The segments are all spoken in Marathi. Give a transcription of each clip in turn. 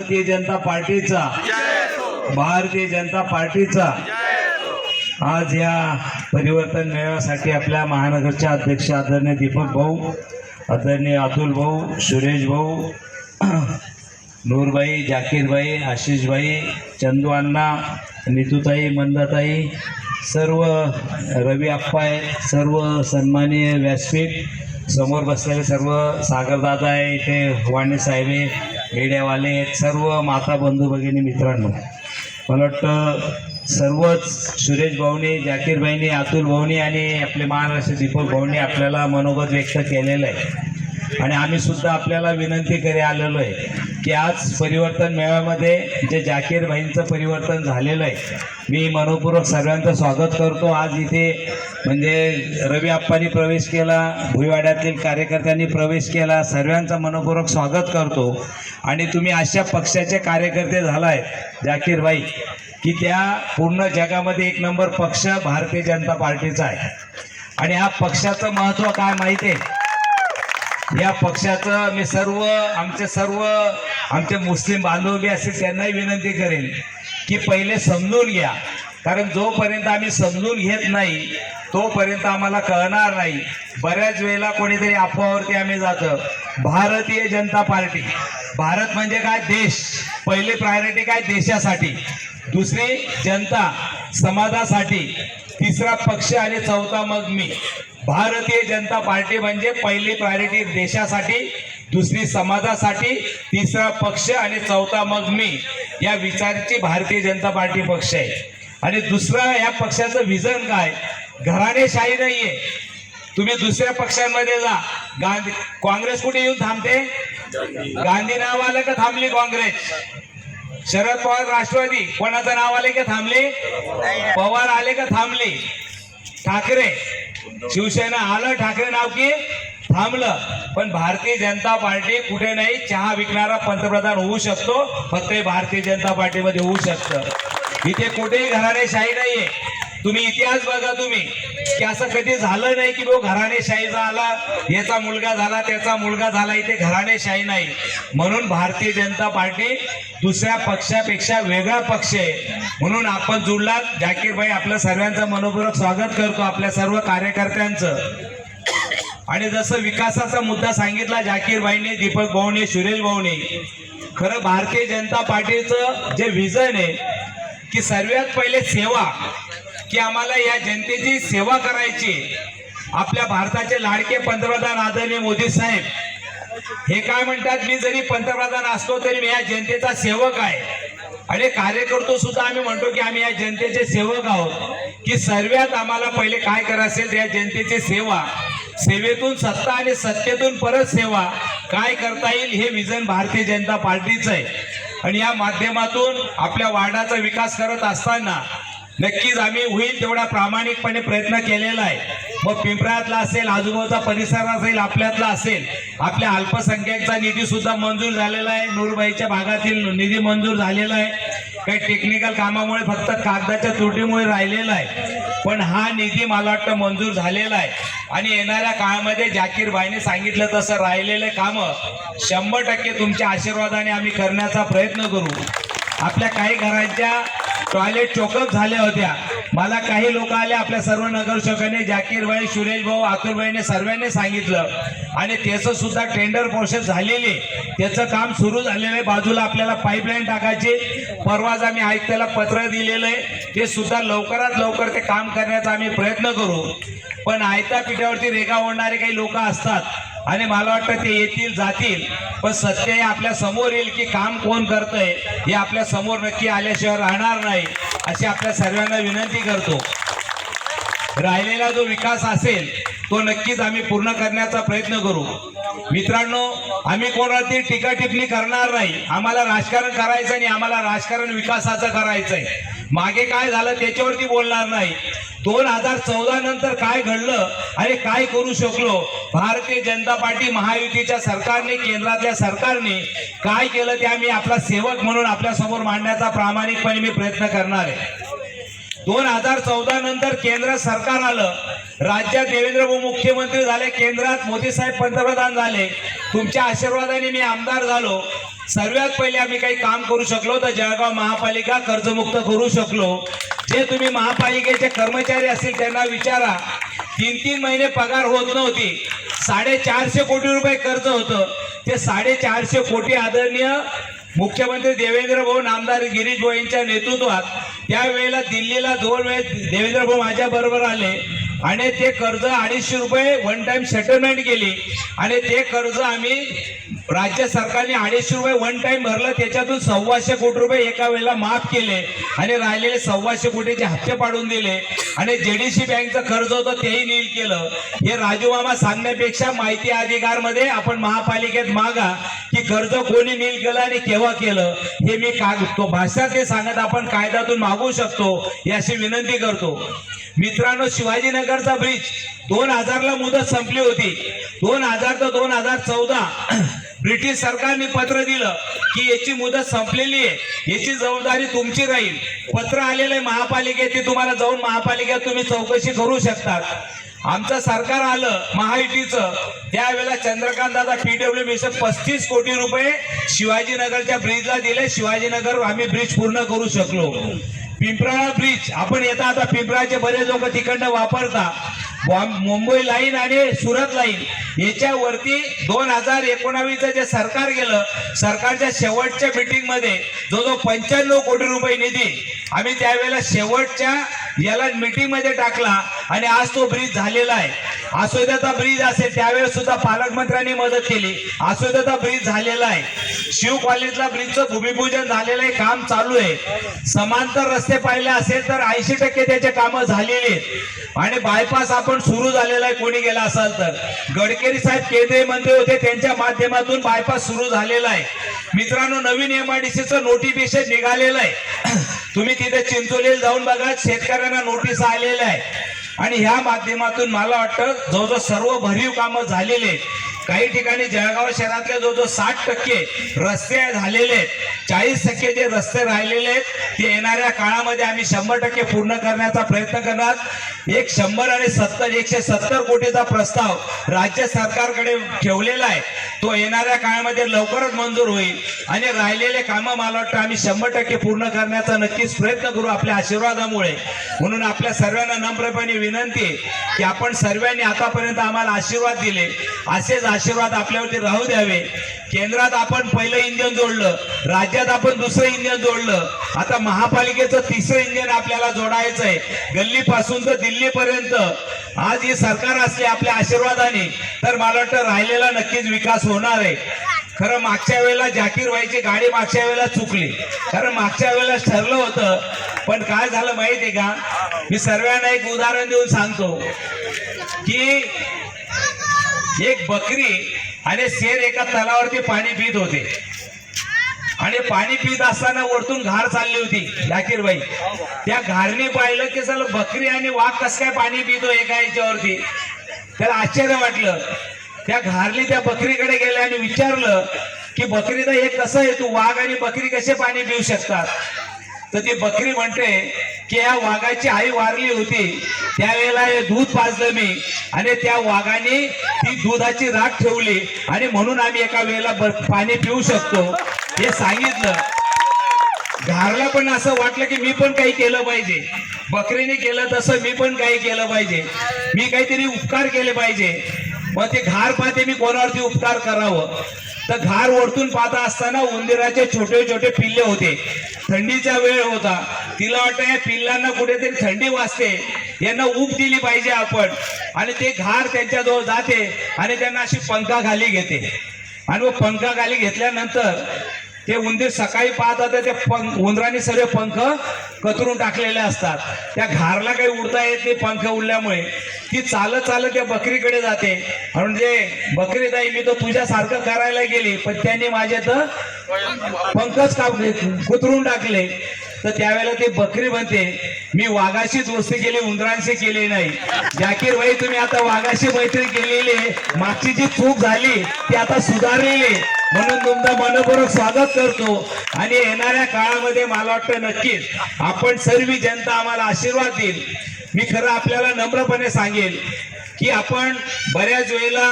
भारतीय जनता पार्टीचा. भारतीय जनता पार्टीचा. आज या परिवर्तन मेळाव्यासाठी आपल्या महानगरचे अध्यक्ष आदरणीय दीपक भाऊ आदरणीय अतुल भाऊ सुरेश भाऊ नूरबाई जाकीरबाई आशिषबाई चंदू अण्णा नितूताई मंदाताई सर्व रवी आप्पा आहे सर्व सन्माननीय व्यासपीठ समोर बसलेले सर्व सागरदादा आहे इथे वाणी साहेब आहे सर्व माता बंधू भगिनी मित्रांनो मला वाटतं सर्वच सुरेश भाऊनी जाकीरबाईंनी अतुल भाऊनी आणि आपले महाराष्ट्र दीपक भाऊनी आपल्याला मनोगत व्यक्त केलेलं आहे. आणि आम्ही सुद्धा आपल्याला विनंती करी आलेलो आहे की आज परिवर्तन मेळाव्यामध्ये जे जाकीर भाईंचं परिवर्तन झालेलं आहे मी मनपूर्वक सर्वांचं स्वागत करतो. आज इथे म्हणजे रवी आप्पांनी प्रवेश केला भुईवाड्यातील कार्यकर्त्यांनी प्रवेश केला सर्वांचं मनपूर्वक स्वागत करतो. आणि तुम्ही अशा पक्षाचे कार्यकर्ते झालाय जाकीर भाई की त्या पूर्ण जगामध्ये एक नंबर पक्ष भारतीय जनता पार्टीचा आहे. आणि ह्या पक्षाचं महत्त्व काय माहिती आहे? या पक्षाचं मी सर्व आमचे सर्व आमचे मुस्लिम बांधव असे त्यांनाही विनंती करेन की पहिले समजून घ्या. कारण जोपर्यंत आम्ही समजून घेत नाही तोपर्यंत आम्हाला कळणार नाही. बऱ्याच वेळेला कोणीतरी अफवावरती आम्ही जातं. भारतीय जनता पार्टी. भारत म्हणजे काय? देश. पहिली प्रायोरिटी काय? देशासाठी. दुसरी जनता. समाजासाठी. तिसरा पक्ष आणि चौथा मग मी. भारतीय जनता पार्टी म्हणजे पहिली प्रायोरिटी देशासाठी दुसरी समाजासाठी तिसरा पक्ष आणि चौथा मग मी. या विचाराची भारतीय जनता पार्टी पक्ष आहे. आणि दुसरं या पक्षाचं विजन काय? घराणेशाही आहे तुम्ही दुसऱ्या पक्षांमध्ये जा. गांधी काँग्रेस कुठे येऊन थांबते? गांधी नाव आलं का थांबली काँग्रेस? शरद पवार राष्ट्रवादी कोणाचं नाव आले का थांबली? पवार आले का थांबली? ठाकरे. शिवसेना आलं ठाकरे नाव की? थांबलं. पण भारतीय जनता पार्टी कुठे नाही चहा विकणारा पंतप्रधान होऊ शकतो फक्त भारतीय जनता पार्टीमध्ये होऊ शकतं. इथे कुठेही घराणेशाही नाहीये. तुम्ही इतिहास बघा तुम्ही. की असं कधी झालं नाही की तो घराणेशाहीचा आला याचा मुलगा झाला त्याचा मुलगा झाला इथे घराणेशाही नाही. म्हणून भारतीय जनता पार्टी दुसऱ्या पक्षापेक्षा वेगळा पक्ष आहे. म्हणून आपण जुडलात जाकीरबाई आपलं सर्वांचं मनपूर्वक स्वागत करतो आपल्या सर्व कार्यकर्त्यांचं. आणि जसं विकासाचा मुद्दा सांगितला जाकीरबाईने दीपक भाऊने सुरेश भाऊने खरं भारतीय जनता पार्टीचं जे विजन आहे की सर्वात पहिले सेवा की आम्हाला या जनतेची सेवा करायची. आपल्या भारताचे लाडके पंतप्रधान आदरणीय मोदी साहेब हे काय म्हणतात? मी जरी पंतप्रधान असतो तरी मी या जनतेचा सेवक आहे. आणि कार्यकर्तो सुद्धा आम्ही म्हणतो की आम्ही या जनतेचे सेवक आहोत. की सर्वात आम्हाला पहिले काय करायचं असेल या जनतेची सेवा. सेवेतून सत्ता आणि सत्तेतून परत सेवा. काय करता येईल हे विजन भारतीय जनता पार्टीचं आहे. आणि या माध्यमातून आपल्या वार्डाचा विकास करत असताना नक्कीच आम्ही होईल तेवढा प्रामाणिकपणे प्रयत्न केलेला आहे. मग पिंपळातला असेल आजूबाजूचा परिसर असेल आपल्यातला असेल आपल्या अल्पसंख्याकचा निधी सुद्धा मंजूर झालेला आहे. नूरबाईच्या भागातील निधी मंजूर झालेला आहे. काही टेक्निकल कामामुळे फक्त कागदाच्या त्रुटीमुळे राहिलेला आहे. पण हा निधी मला वाटतं मंजूर झालेला आहे. आणि येणाऱ्या काळामध्ये जाकीरबाईने सांगितलं तसं राहिलेले कामं शंभर टक्के तुमच्या आशीर्वादाने आम्ही करण्याचा प्रयत्न करू. आपल्या काही घरांच्या टॉयलेट चोकअप झाल्या होत्या. मला काही लोक आले आपल्या सर्व नगरसेवकांनी जाकीरभाई सुरेश भाऊ अतुलभाईने सर्वांनी सांगितलं. आणि त्याचं सुद्धा टेंडर प्रोसेस झालेली. त्याचं काम सुरू झालेलं आहे. बाजूला आपल्याला पाईपलाईन टाकायची. परवाच आम्ही आयुक्ताला पत्र दिलेलं आहे. ते सुद्धा लवकरात लवकर ते काम करण्याचा आम्ही प्रयत्न करू. पण आयता पिठावरती रेगा ओढणारे काही लोक असतात. आणि मला वाटतं ते येतील जातील. पण सत्य हे आपल्यासमोर येईल की काम कोण करतंय हे आपल्यासमोर नक्की आल्याशिवाय राहणार नाही अशी आपल्या सर्वांना विनंती करतो. राहिलेला जो विकास असेल तो नक्कीच आम्ही पूर्ण करण्याचा प्रयत्न करू. मित्रांनो आम्ही कोणावरती टीका टिप्पणी करणार नाही. आम्हाला राजकारण करायचं आणि आम्हाला राजकारण विकासाचं करायचंय. मागे काय झालं त्याच्यावरती बोलणार नाही. दोन हजार चौदा नंतर काय घडलं आणि काय करू शकलो? भारतीय जनता पार्टी महायुतीच्या सरकारने केंद्रातल्या सरकारने काय केलं ते आम्ही आपला सेवक म्हणून आपल्यासमोर मांडण्याचा प्रामाणिकपणे मी प्रयत्न करणार आहे. दोन हजार चौदा नंतर केंद्र सरकार आलं. राज्यात देवेंद्र भाऊ मुख्यमंत्री झाले केंद्रात मोदी साहेब पंतप्रधान झाले. तुमच्या आशीर्वादाने मी आमदार झालो. सर्वात पहिले आम्ही काही काम करू शकलो तर जळगाव महापालिका कर्जमुक्त करू शकलो. जे तुम्ही महापालिकेचे कर्मचारी असतील त्यांना विचारा. तीन तीन महिने पगार होत नव्हती. साडेचारशे कोटी रुपये कर्ज होतं. ते साडेचारशे कोटी आदरणीय मुख्यमंत्री देवेंद्र भाऊ नामदार गिरीश भाऊ यांच्या नेतृत्वात त्यावेळेला दिल्लीला दोन वेळेस देवेंद्र भाऊ माझ्या बरोबर आले. आणि ते कर्ज अडीचशे रुपये वन टाइम सेटलमेंट केली आणि ते कर्ज आम्ही राज्य सरकारने अडीचशे रुपये वन टाइम भरलं त्याच्यातून सव्वाशे कोटी रुपये एका वेळेला माफ केले. आणि राहिलेले सव्वाशे कोटीचे हप्ते पाडून दिले. आणि जेडीसी बँकचं कर्ज होतं तेही नील केलं. हे राजू मामा सांगण्यापेक्षा माहिती अधिकारमध्ये आपण महापालिकेत मागा की कर्ज कोणी नील केलं आणि केव्हा केलं हे मी का तो ते सांगत आपण कायद्यातून मागू शकतो याची विनंती करतो. मित्रांनो शिवाजीनगरचा ब्रिज दोन हजारला मुदत संपली होती. दोन हजार ते दोन हजार चौदा ब्रिटिश सरकारने पत्र दिलं की याची मुदत संपलेली आहे. याची जबाबदारी तुमची राहील. पत्र आलेलं आहे महापालिकेत तुम्हाला जाऊन महापालिकेत तुम्ही चौकशी करू शकतात आमचं सरकार आलं महायुतीचं. त्यावेळेला चंद्रकांत दादा पीडब्ल्यू मिशन पस्तीस कोटी रुपये शिवाजीनगरच्या ब्रिजला दिले. शिवाजीनगर आम्ही ब्रिज पूर्ण करू शकलो. पिंपराळा ब्रिज आपण येता आता पिंपराचे बरेच लोक तिकडनं वापरता. मुंबई लाईन आणि सुरत लाईन याच्यावरती दोन हजार एकोणावीसचं जे सरकार गेलं सरकारच्या शेवटच्या मिटिंगमध्ये जो जो पंच्याण्णव कोटी रुपये निधी आम्ही त्यावेळेला शेवटच्या याला मिटिंगमध्ये टाकला आणि आज तो ब्रिज झालेला आहे. असोद्याचा ब्रिज असेल त्यावेळेस सुद्धा पालकमंत्र्यांनी मदत केली. असोद्याचा ब्रिज झालेला आहे. शिव कॉलेजला ब्रिजचं भूमिपूजन झालेलं आहे काम चालू आहे. समांतर रस्ते पाहिले असेल तर ऐंशी टक्के त्याचे कामं झालेली आहेत. आणि बायपास आपण सुरू झालेला आहे कोणी गेला असाल तर. गडकरी साहेब केंद्रीय मंत्री होते त्यांच्या माध्यमातून बायपास सुरू झालेला आहे. मित्रांनो नवीन एमआयडीसीचं नोटिफिकेशन निघालेलं आहे. तुम्ही तिथे चिंचोलीला जाऊन बघा शेतकऱ्यांना नोटीस आलेल्या आहे आणि ह्या माध्यमातून मला वाटतं जवळजवळ सर्व भरीव कामं झालेले आहेत. काही ठिकाणी जळगाव शहरातले जो जो साठ टक्के रस्ते झालेले आहेत चाळीस टक्के जे रस्ते राहिलेले आहेत ते येणाऱ्या काळामध्ये आम्ही शंभर टक्के पूर्ण करण्याचा प्रयत्न करणार. एक शंभर आणि सत्तर एकशे सत्तर कोटीचा प्रस्ताव राज्य सरकारकडे ठेवलेला आहे. तो येणाऱ्या काळामध्ये लवकरच मंजूर होईल. आणि राहिलेले कामं मला वाटतं आम्ही शंभर टक्के पूर्ण करण्याचा नक्कीच प्रयत्न करू आपल्या आशीर्वादामुळे. म्हणून आपल्या सर्वांना नम्रपणे विनंती की आपण सर्वांनी आतापर्यंत आम्हाला आशीर्वाद दिले. असेच आशीर्वाद आपल्यावरती राहू द्यावे. केंद्रात आपण पहिलं इंजन जोडलं राज्यात आपण दुसरं इंजन जोडलं. आता महापालिकेचं तिसरं इंजन आपल्याला जोडायचं आहे गल्लीपासून तर दिल्लीपर्यंत. आज ही सरकार असली आपल्या आशीर्वादाने तर मला वाटतं राहिलेला नक्कीच विकास होणार आहे. खरं मागच्या वेळेला जाकीर व्हायची गाडी मागच्या वेळेला चुकली. कारण मागच्या वेळेला ठरलं होतं पण काय झालं माहिती आहे का? मी सर्वांना एक उदाहरण देऊन सांगतो. की एक बकरी आणि शेर एका तलावरती पाणी पित होते. आणि पाणी पित असताना वरतून घार चालली होती जाकीरबाई. त्या घारने पाहिलं की चल बकरी आणि वाघ कस काय पाणी पितो एका याच्यावरती? त्याला आश्चर्य वाटलं. त्या घारली त्या बकरीकडे गेले आणि विचारलं की बकरीदा हे कसं आहे? तू वाघ आणि बकरी कसे पाणी पिऊ शकतात? तर ती बकरी म्हणते की या वाघाची आई वारली होती. त्यावेळेला हे दूध पाजलं मी आणि त्या वाघाने ती दुधाची राख ठेवली आणि म्हणून आम्ही एका वेळेला पाणी पिऊ शकतो. हे सांगितलं. घारला पण असं वाटलं की मी पण काही केलं पाहिजे. बकरीने केलं तसं मी पण काही केलं पाहिजे. मी काहीतरी उपकार केले पाहिजे. मग ते घार पाहते मी कोणावरती उपकार करावं? तर घार ओढतून पाहता असताना उंदीराचे छोटे छोटे पिल्ले होते. थंडीचा वेळ होता. तिला वाटतं या पिल्लांना कुठेतरी थंडी वाजते. यांना ऊब दिली पाहिजे आपण. आणि ते घार त्यांच्याजवळ जाते आणि त्यांना अशी पंखा खाली घेते. आणि मग पंखा खाली घेतल्यानंतर ते उंदीर सकाळी पाहत होते ते पंख उंदराने सर्व पंख कतरून टाकलेले असतात. त्या घारला काही उडता येत नाही पंख उडल्यामुळे. ती चालत चालत त्या बकरीकडे जाते. म्हणजे बकरी ताई मी तर तुझ्यासारखं करायला गेली पण त्यांनी माझे तर पंकज कापले कुतरून टाकले. तर त्यावेळेला ते बकरी म्हणते मी वाघाशीच वस्ती केली उंदरांशी केली नाही. जाकीर भाई तुम्ही आता वाघाशी मैत्री केलेली मागची जी चूक झाली ती आता सुधारलेली म्हणून तुमचं मनपूर्वक स्वागत करतो. आणि येणाऱ्या काळामध्ये मला वाटतं नक्कीच आपण सर्व जनता आम्हाला आशीर्वाद देईल. मी खरं आपल्याला नम्रपणे सांगेल की आपण बऱ्याच वेळेला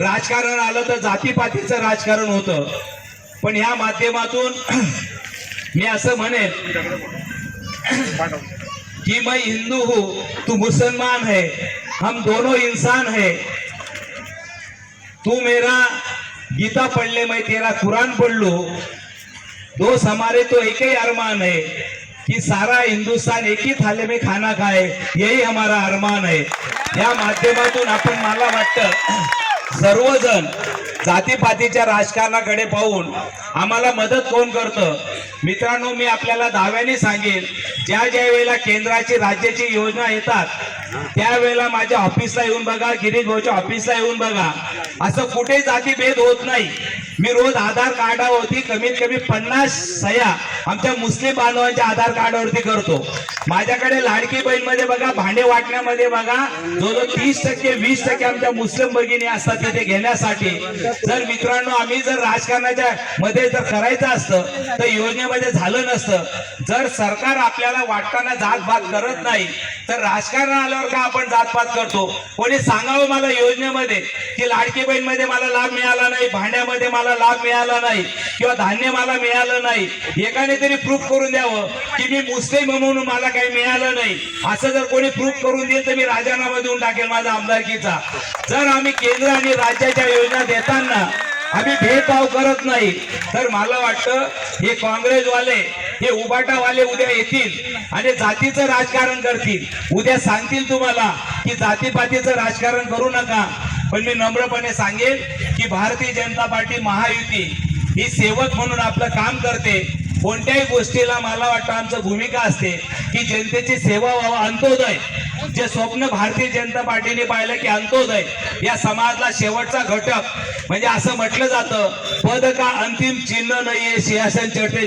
राजकारण आलं तर जातीपातीचं राजकारण होतं. पण ह्या माध्यमातून मी असं म्हणेन कि मैं हिंदू हूँ तू मुसलमान है हम दोनों इंसान है. तू मेरा गीता पढ़ ले मैं तेरा कुरान पढ़ लू. दोस्त हमारे तो एक ही अरमान है. कि सारा हिंदुस्तान एक ही थाली में खाना खाए यही हमारा अरमान आहे. या माध्यमातून आपण मला वाटतं सर्वजण जातीपातीच्या राजकारणाकडे पाहून आम्हाला मदत कोण करतं? मित्रांनो मी आपल्याला दाव्याने सांगेन ज्या ज्या वेळेला केंद्राची राज्याची योजना येतात त्यावेळेला माझ्या ऑफिसला येऊन बघा गिरीश भाऊच्या ऑफिसला येऊन बघा. असं कुठे जातीभेद होत नाही. मी रोज आधार कार्डावरती कमीत कमी पन्नास सह्या आमच्या मुस्लिम बांधवांच्या आधार कार्डावरती करतो. माझ्याकडे लाडकी बहीणमध्ये बघा भांडे वाटण्यामध्ये बघा जवळजवळ तीस टक्के वीस टक्के आमच्या मुस्लिम भगिनी असतात तिथे घेण्यासाठी. जर मित्रांनो आम्ही जर राजकारणाच्या मध्ये जर करायचं असतं तर योजनेमध्ये झालं नसतं. जर सरकार आपल्याला वाटताना जातभात करत नाही तर राजकारण आल्यावर का आपण जातपात करतो? कोणी सांगावं मला योजनेमध्ये की लाडकी बहीणमध्ये मला लाभ मिळाला नाही भांड्यामध्ये मला मला लाभ मिळाला नाही किंवा धान्य मला मिळालं नाही. एकाने तरी प्रूफ करून द्यावं की मी मुस्लिम म्हणून मला काही मिळालं नाही. असं जर कोणी प्रूफ करून देईल तर मी राजीनामा देऊन टाकेल माझा आमदारकीचा. जर आम्ही केंद्र आणि राज्याच्या योजना देताना आम्ही भेदभाव करत नाही तर मला वाटतं हे काँग्रेसवाले हे उबाटावाले उद्या येतील आणि जातीचं राजकारण करतील. उद्या सांगतील तुम्हाला की जातीपातीचं राजकारण करू नका. पण मी नम्रपणे सांगेन की भारतीय जनता पार्टी महायुती ही सेवक म्हणून आपलं काम करते. कोणत्याही गोष्टीला मला वाटतं आमचं भूमिका असते की जनतेची सेवा व्हावा अंत्योदय. जे स्वप्न भारतीय जनता पार्टीने पाहिलं की अंत्योदय. या समाजाला शेवटचा घटक. म्हणजे असं म्हटलं जातं पद का अंतिम चिन्ह नाहीये सिंहासन चढते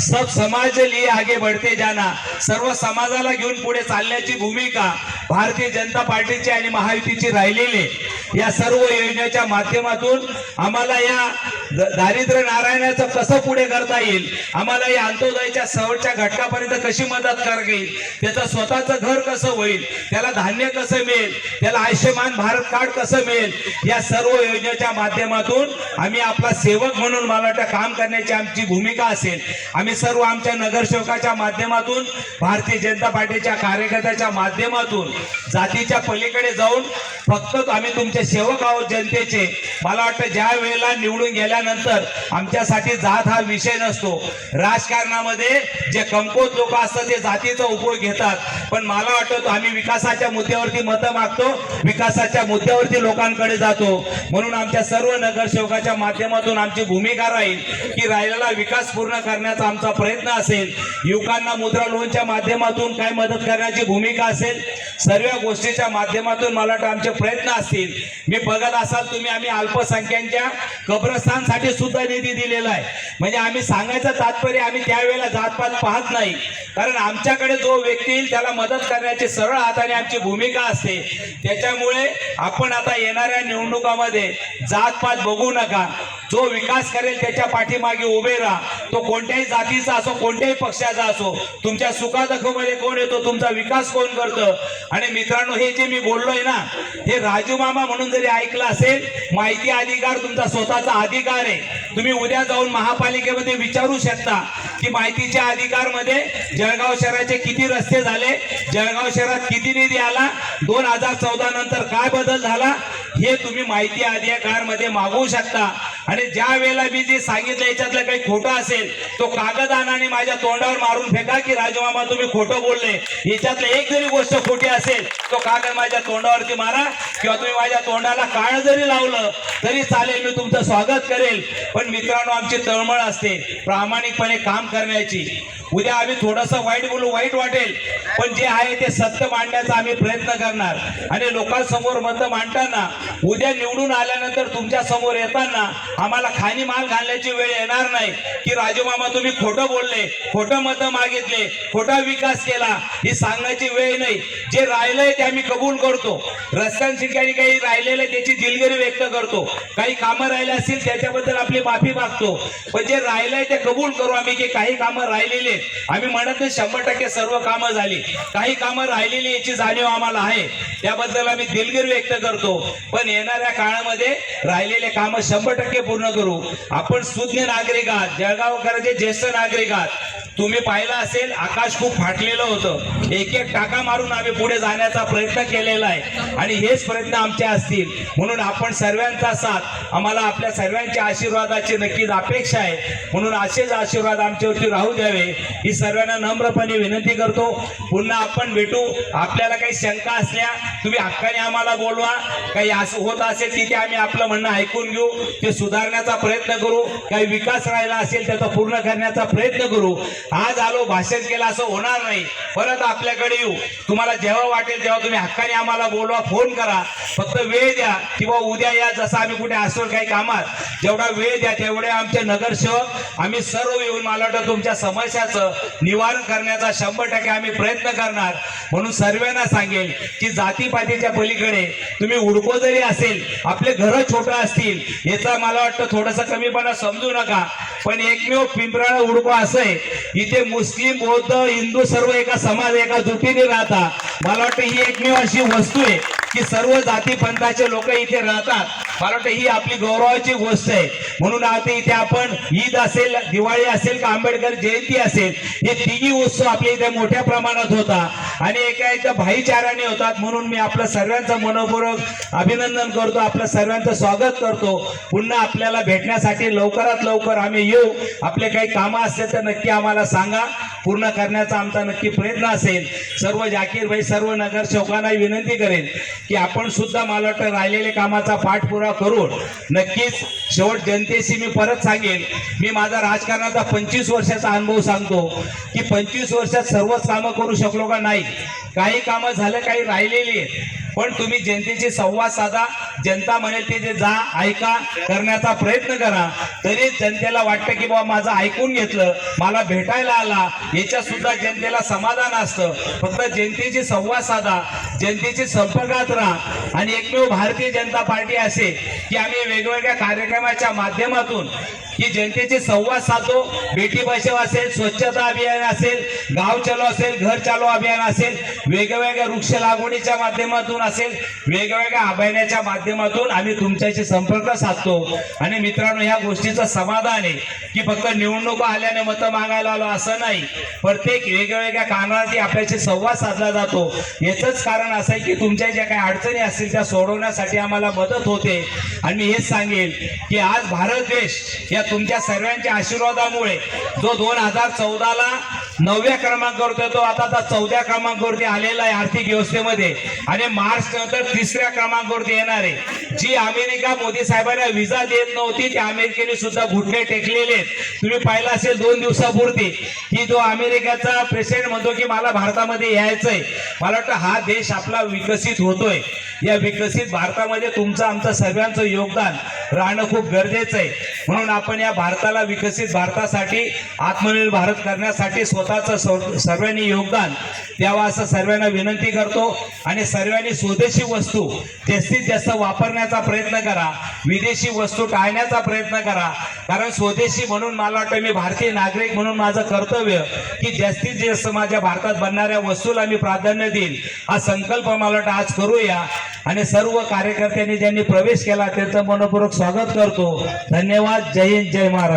सब समाज लिए आगे बढ़ते जाना सर्व समाजाला घेऊन पुढे चालण्याची भूमिका भारतीय जनता पार्टीची आणि महायुतीची राहिलेली या सर्व योजनेच्या माध्यमातून आम्हाला या दारिद्र्य नारायणाचं कसं पुढे करता येईल आम्हाला या अंत्योदयाच्या शेवटच्या घटकापर्यंत कशी मदत करता येईल त्याचं स्वतःचं घर कसं होईल त्याला धान्य कसं मिळेल त्याला आयुष्यमान भारत कार्ड कसं मिळेल या सर्व योजनेच्या माध्यमातून आम्ही आपला सेवक म्हणून मला वाटतं काम करण्याची आमची भूमिका असेल. आम्ही सर्व आमच्या नगरसेवकाच्या माध्यमातून भारतीय जनता पार्टीच्या कार्यकर्त्याच्या माध्यमातून जातीच्या पलीकडे जाऊन फक्त आम्ही तुमचे सेवक आहोत जनतेचे. मला वाटतं ज्या वेळेला निवडून गेल्यानंतर आमच्यासाठी जात हा विषय नसतो. राजकारणामध्ये जे कमकोत लोक असतात ते जातीचा उपयोग घेतात. पण मला वाटतं आम्ही विकासाच्या मुद्द्यावरती मतं मागतो विकासाच्या मुद्द्यावरती लोकांकडे जातो. म्हणून आमच्या सर्व नगरसेवकाच्या माध्यमातून आमची भूमिका राहील की राहिलेला विकास पूर्ण करण्याचा आमचा प्रयत्न असेल. युवकांना मुद्रा लोनच्या माध्यमातून काय मदत करण्याची भूमिका असेल सर्व गोष्टीच्या माध्यमातून मला वाटतं आमचे प्रयत्न असतील. मी बघत असाल तुम्ही आम्ही अल्पसंख्यांच्या कब्रस्थानसाठी सुद्धा निधी दिलेला आहे. म्हणजे आम्ही सांगायचं तात्पर्य आम्ही त्यावेळेला जातपात पाहत नाही. कारण आमच्याकडे जो व्यक्ती येईल त्याला मदत करण्याची सरळ हाताने आमची भूमिका असते. त्याच्यामुळे आपण आता येणाऱ्या निवडणुकामध्ये जातपात बघू नका. जो विकास करेल त्याच्या पाठीमागे उभे राहा. तो कोणत्याही जातीचा असो कोणत्याही पक्षाचा असो तुमच्या सुखादुखामध्ये कोण येतो तुमचा विकास कोण करतं? आणि मित्रांनो हे जे मी बोललोय ना हे राजू मामा म्हणून जरी ऐकलं असेल माहिती अधिकार तुमचा स्वतःचा अधिकार आहे. तुम्ही उद्या जाऊन महापालिकेमध्ये विचारू शकता. की माहितीच्या अधिकारमध्ये जळगाव शहराचे किती रस्ते झाले जळगाव शहरात किती निधी आला दोन हजार चौदा नंतर काय बदल झाला हे तुम्ही माहिती अधिकारमध्ये मागवू शकता. आणि ज्या वेळेला मी जे सांगितलं याच्यातलं काही खोटं असेल तो कागद आणि माझ्या तोंडावर मारून फेका की राजमामा तुम्ही खोटं बोलले. याच्यातलं एक जरी गोष्ट खोटी असेल तो कागद माझ्या तोंडावरती मारा किंवा तुम्ही माझ्या तोंडाला काळ जरी लावलं तरी चालेल मी तुमचं स्वागत करेल. पण मित्रांनो आमची तळमळ असते. प्रामाणिकपणे काम करण्याची. उद्या आम्ही थोडंसं वाईट बोलू वाईट वाटेल पण जे आहे ते सत्य मांडण्याचा आम्ही प्रयत्न करणार. आणि लोकांसमोर मतं मांडताना उद्या निवडून आल्यानंतर तुमच्यासमोर येताना आम्हाला खाणी माल घालण्याची वेळ येणार नाही. की राजूमामा तुम्ही खोटं बोलले खोटं मतं मागितले खोटा विकास केला ही सांगण्याची वेळ नाही. जे राहिलंय ते आम्ही कबूल करतो. रस्त्यांची काही काही त्याची दिलगिरी व्यक्त करतो. काही कामं राहिले असतील त्याच्याबद्दल आपली माफी मागतो. पण जे राहिलंय ते कबूल करू आम्ही की काही कामं राहिलेली आम्ही म्हणत नाही शंभर टक्के सर्व कामं झाली. काही कामं राहिलेली याची जाणीव आम्हाला आहे. त्याबद्दल आम्ही दिलगिरी व्यक्त करतो. पण येणाऱ्या काळामध्ये राहिलेले कामं शंभर टक्के पूर्ण करू. आपण सुज्ञ नागरिक आहात. जळगावकरांचे ज्येष्ठ नागरिक आहात. तुम्ही पाहिलं असेल आकाश खूप फाटलेलं होतं. एक एक टाका मारून आम्ही पुढे जाण्याचा प्रयत्न केलेला आहे. आणि हेच प्रयत्न आमचे असतील. म्हणून आपण सर्वांचा साथ. आम्हाला आपल्या सर्वांच्या आशीर्वादाची नक्कीच अपेक्षा आहे. म्हणून असेच आशीर्वाद आमचे आमच्यावरती राहू द्यावे. ही सर्वांना नम्रपणे विनंती करतो. पुन्हा आपण भेटू. आपल्याला काही शंका असल्या तुम्ही हक्काने आम्हाला बोलवा. काही असं होत असेल तिथे आम्ही आपलं म्हणणं ऐकून घेऊ. ते सुधारण्याचा प्रयत्न करू. काही विकास राहिला असेल त्याचा पूर्ण करण्याचा प्रयत्न करू. आज आलो भाषण केलं असं होणार नाही. परत आपल्याकडे येऊ. तुम्हाला जेव्हा वाटेल तेव्हा तुम्ही हक्काने आम्हाला बोलवा फोन करा. फक्त वेळ द्या. किंवा उद्या या जसं आम्ही कुठे असतो काही कामात. जेवढा वेळ द्या तेवढे आमचे नगरसेवक आम्ही सर्व येऊन मला वाटतं तुमच्या समस्याचं निवारण करण्याचा शंभर टक्के आम्ही प्रयत्न करणार. म्हणून सर्वांना सांगेल की जातीपातीच्या पलीकडे तुम्ही उडको जरी असेल आपले घरं छोटं असतील याचा मला वाटतं थोडंसं कमीपणा समजू नका. पण एकमेव पिंपराळा उडको असं आहे इथे मुस्लिम बौद्ध हिंदू सर्व एका समाज एका जुटीने राहता. मला वाटतं ही एकमेव अशी वस्तू आहे. की सर्व जाती पंथाचे लोक इथे राहतात. मला वाटतं ही आपली गौरवाची गोष्ट आहे. म्हणून आता इथे आपण ईद असेल दिवाळी असेल का आंबेडकर जयंती असेल हे तिन्ही उत्सव आपल्या इथे मोठ्या प्रमाणात होता. आणि एका एकदा भाईचाराने होतात. म्हणून मी आपलं सर्वांचं मनपूर्वक अभिनंदन करतो. आपलं सर्वांचं स्वागत करतो. पुन्हा आपल्याला भेटण्यासाठी लवकरात लवकर आम्ही येऊ. आपले काही कामं असतील तर नक्की आम्हाला सांगा. पूर्ण करण्याचा आमचा नक्की प्रयत्न असेल. सर्व जाकीर भाई सर्व नगरसेवकांना विनंती करेल की आपण सुद्धा मला वाटतं राहिलेल्या कामाचा पाठपुरा करून नक्कीच शेवट जनतेशी मी परत सांगेन. मी माझा राजकारणाचा पंचवीस वर्षाचा अनुभव सांगतो की पंचवीस वर्षात सर्वच कामं करू शकलो का नाही? काही कामं झालं काही राहिलेली आहेत. पण तुम्ही जनतेशी संवाद साधा. जनता म्हणेल ते जे जा ऐका करण्याचा प्रयत्न करा. तरी जनतेला वाटतं की बाबा माझं ऐकून घेतलं मला भेटायला आला. याच्यात सुद्धा जनतेला समाधान असतं. फक्त जनतेशी संवाद साधा. जनतेशी संपर्कात राहा. आणि एकमेव भारतीय जनता पार्टी असे की आम्ही वेगवेगळ्या कार्यक्रमाच्या माध्यमातून की जनतेचे संवाद साधतो. बेटी बचाव असेल स्वच्छता अभियान असेल गाव चलो असेल घर चालो अभियान असेल वेगवेगळ्या वृक्ष लागवडीच्या माध्यमातून असेल वेगवेगळ्या अभियानाच्या माध्यमातून आम्ही तुमच्याशी संपर्क साधतो. आणि मित्रांनो ह्या गोष्टीचं समाधान आहे की फक्त निवडणुका आल्याने मतं मागायला आलो असं नाही. प्रत्येक वेगवेगळ्या कारणासाठी आपल्याशी संवाद साधला जातो. याचंच कारण असं आहे की तुमच्या ज्या काही अडचणी असतील त्या सोडवण्यासाठी आम्हाला मदत होते. आणि मी हेच सांगेन की आज भारत देश या तुमच्या सर्वांच्या आशीर्वादामुळे जो दोन हजार चौदाला नवव्या क्रमांकावर तो आता आता चौथ्या क्रमांकावरती आलेला आहे आर्थिक व्यवस्थेमध्ये. आणि मार्च नंतर तिसऱ्या क्रमांकावरती येणार आहे. जी अमेरिका मोदी साहेबांना विजा देत नव्हती त्या अमेरिकेने सुद्धा घुटणे टेकलेले आहेत. तुम्ही पाहिलं असेल दोन दिवसापूर्वी की जो अमेरिकेचा प्रेसिडेंट म्हणतो की मला भारतामध्ये यायचंय. मला वाटतं हा देश आपला विकसित होतोय. या विकसित भारतामध्ये तुमचं आमचं सर्वांचं योगदान राहणं खूप गरजेचं आहे. म्हणून आपण या भारताला विकसित भारतासाठी आत्मनिर्भर भारत करण्यासाठी स्वतःचं सर्व- सर्वांनी योगदान द्यावा असं सर्वांना विनंती करतो. आणि सर्वांनी स्वदेशी वस्तू जास्तीत जास्त वापरण्याचा प्रयत्न करा. विदेशी वस्तू टाळण्याचा प्रयत्न करा. कारण स्वदेशी म्हणून मला वाटतं मी भारतीय नागरिक म्हणून माझं कर्तव्य की जास्तीत जास्त माझ्या भारतात बनणाऱ्या वस्तूला मी प्राधान्य देईल. हा संकल्प मला वाटतं आज करूया. आणि सर्व कार्यकर्त्यांनी ज्यांनी प्रवेश केला त्यांचं मनपूर्वक स्वागत करतो. धन्यवाद. जय हिंद. जय महाराष्ट्र.